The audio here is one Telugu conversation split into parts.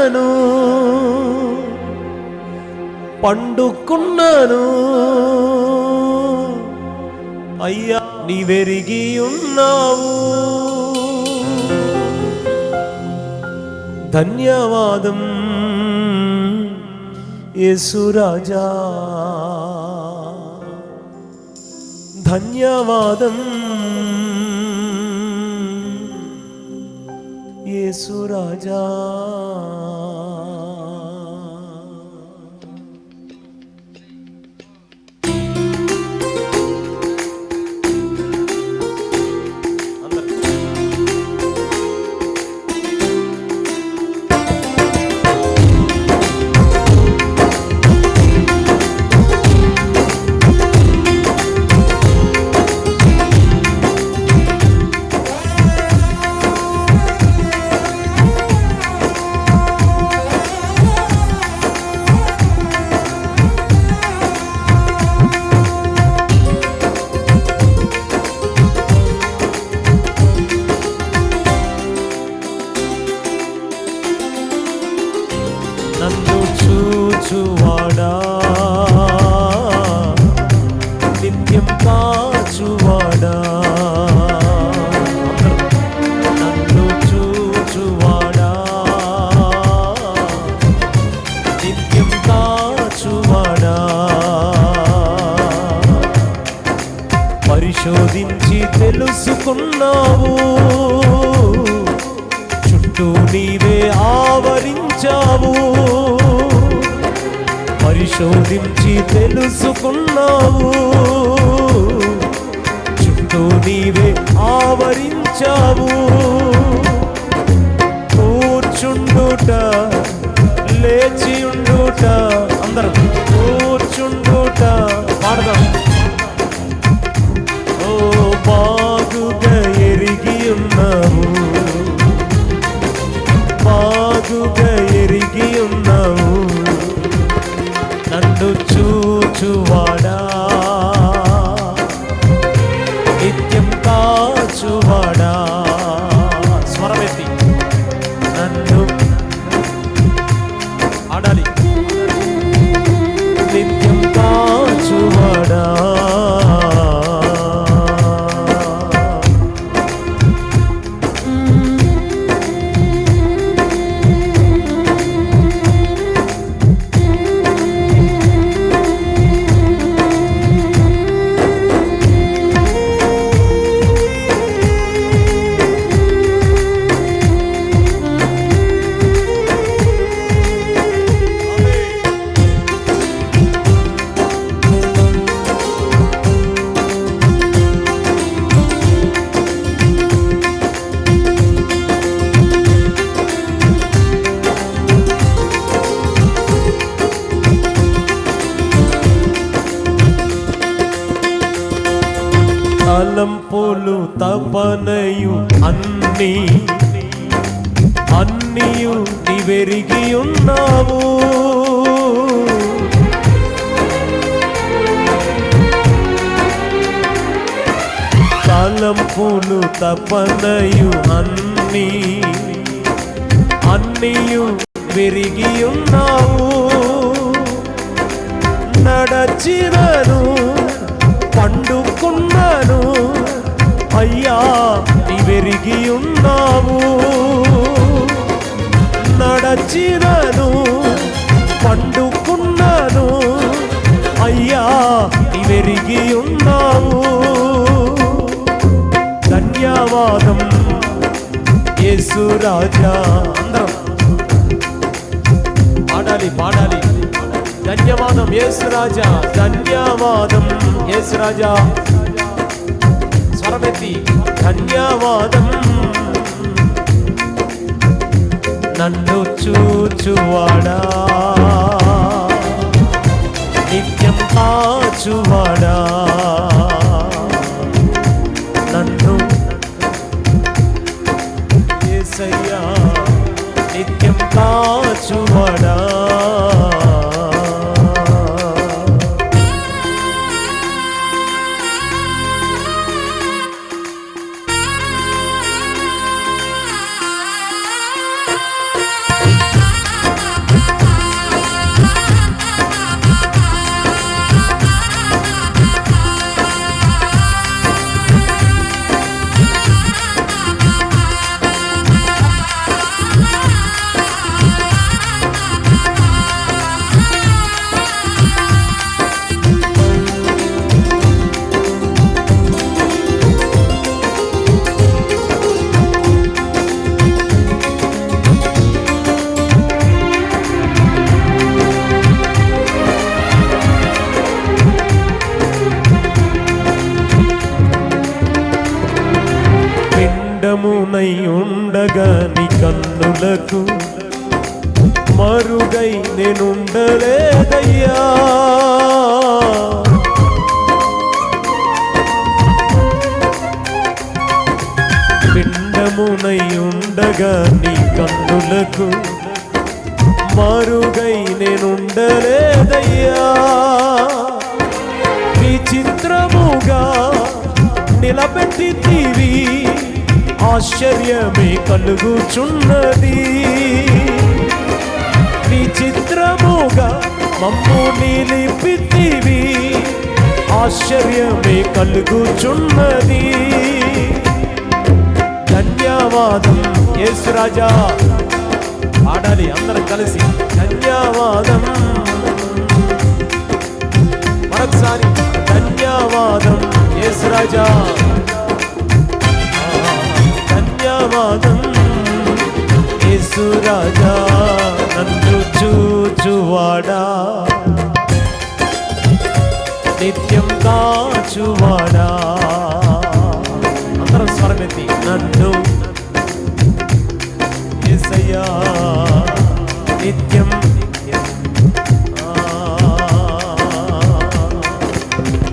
పండుకున్నాను పండుకున్నాను. అయ్యా నీవెరిగి ఉన్నావు. ధన్యవాదం. యేసురాజా ధన్యవాదం. యేసురాజా నన్ను కాచువాడా? నిత్యం కాచువాడా? నన్ను చూచువాడా? నిత్యం కాచువాడా? పరిశోధించి తెలుసుకున్నావు. చుట్టూ నీవే ఆవరించావు. పరిశోధించి తెలుసుకున్నావు. చుట్టూ నీవే ఆవరించావు. కూర్చుండుట లేచి ఉండుట అందరం కూర్చుండుట పాడదాం. ఓ బాగుగా ఎరిగి ఉన్నావు. బాగుగా ఎరిగి ఉన్నావు. తలంపులు తపనయు అన్ని అన్నియు నివెరిగి ఉన్నావు. తలంపులు తపనయు అన్ని అన్నియు విరిగి ఉన్నావు. నడచినను పండుకున్నాను అయ్యా నీవెరిగి ఉన్నావు. నడచినను పండుకున్నాను. అయ్యా నీవెరిగి ఉన్నావు. ధన్యవాదం యేసు రాజా అందరం. పాడాలి పాడాలి. ధన్యవాదం యేసు రాజా ధన్యవాదం యేసు రాజా ధన్యవాదం. నన్ను చూచువాడా? నిత్యం కాచువాడా నన్ను ఏసయ్యా నిత్యం కాచువాడా నీ కన్నులకు మరుగై నేనుండలేదయ్యా. పిండమునై ఉండగా నీ కన్నులకు మరుగై నేనుండలేదయ్యా. నీ చిత్రముగా నిలబెట్టి ఆశ్చర్యమే కలుగుచున్నది. విచిత్రముగా మమ్ము నిలిపితివి. ఆశ్చర్యమే కలుగుచున్నది. ధన్యవాదం యేసు రాజా. పాడాలి అందరం కలిసి. ధన్యవాదం. మరొకసారి ధన్యవాదం యేసురాజా రాజా. ధన్యవాదం యేసు రాజా నన్ను చూచువాడా? నిత్యం కాచువాడా? అందరం స్వరమెత్తి నన్ను. ఎసయ్యా నిత్యం.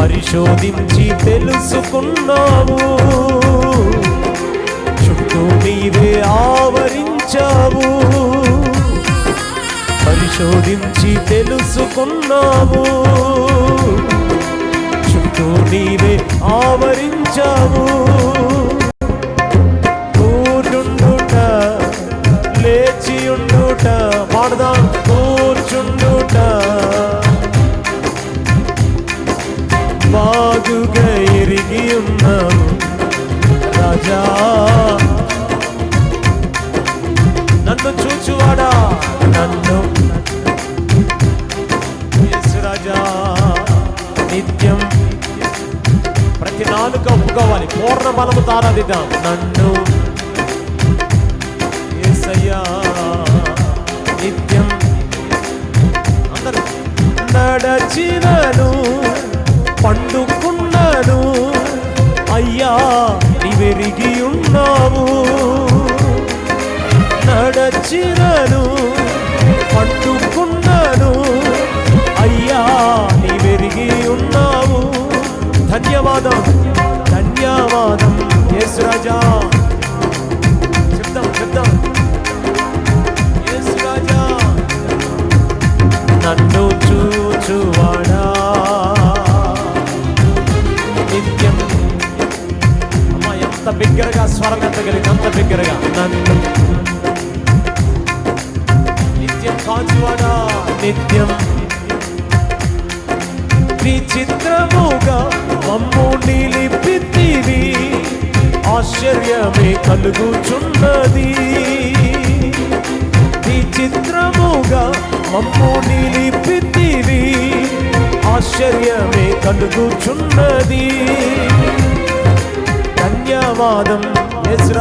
పరిశోధించి తెలుసుకున్నావు. నీవే ఆవరించావు. పరిశోధించి తెలుసుకున్నావు. చుట్టూ నీవే ఆవరించావు. కూర్చుండుట లేచియుండుట పాడదాం కూర్చుండుట. బాగుగా ఎరిగి ఉన్నావు రాజా నన్ను నన్ను. రాజా నిత్యం ప్రతి నాలుక ఒప్పుకోవాలి పూర్ణ బలము తారాదిద్దాం. నన్ను. యేసయ్యా నిత్యం. అందరూ నడచినను పండుగ బిగ్గరగా స్వరం ఎత్తగలిగి అంత బిగ్గరగా. నన్ను నిత్యం కాచువాడా నిత్యం. విచిత్రముగా మమ్ము నిలిపితివి. ఆశ్చర్యమే కలుగుచున్నది. విచిత్రముగా మమ్ము నిలిపితివి. ఆశ్చర్యమే కలుగుచున్నది. ధన్యవాదం యేసు